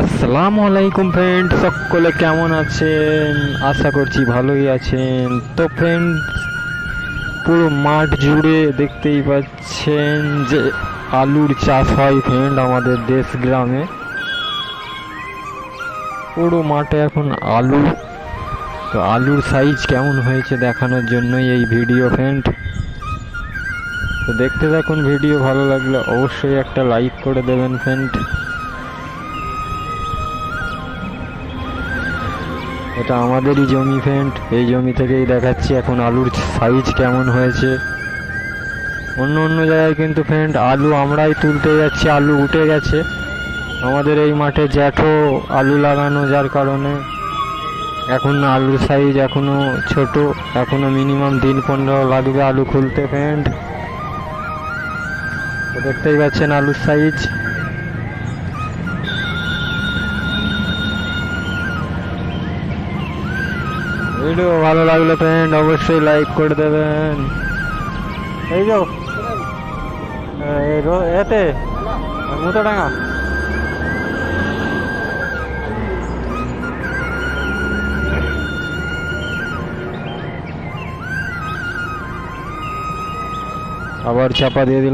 আসসালামু আলাইকুম ফ্রেন্ড সকলে কেমন আছেন? আশা করছি ভালোই আছেন। তো ফ্রেন্ড পুরো মাঠ জুড়ে দেখতেই পাচ্ছেন যে আলুর চাষ হয় ফ্রেন্ড আমাদের দেশ গ্রামে। পুরো মাঠে এখন আলু। তো আলুর সাইজ কেমন হয়েছে দেখানোর জন্যই এই ভিডিও ফ্রেন্ড তো দেখতে থাকুন ভিডিও ভালো লাগলে অবশ্যই একটা লাইক করে দেবেন ফ্রেন্ড এটা আমাদেরই জমি ফ্রেন্ড এই জমি থেকেই দেখাচ্ছি এখন আলুর সাইজ কেমন হয়েছে। অন্য অন্য জায়গায় কিন্তু ফ্রেন্ড আলু আমরাই তুলতে যাচ্ছি, আলু উঠে গেছে। আমাদের এই মাঠে জ্যাঠো আলু লাগানো, যার কারণে এখন আলুর সাইজ এখনও ছোট, এখনও মিনিমাম দিন পনেরো লাগবে আলু খুলতে ফ্রেন্ড দেখতেই পাচ্ছেন আলুর সাইজ ভিডিও ভালো লাগলে ফ্রেন্ড অবশ্যই লাইক করে দেবেন। এই রো- এতে, মুতোডাঙ্গা। আবার চাপা দিয়ে দিল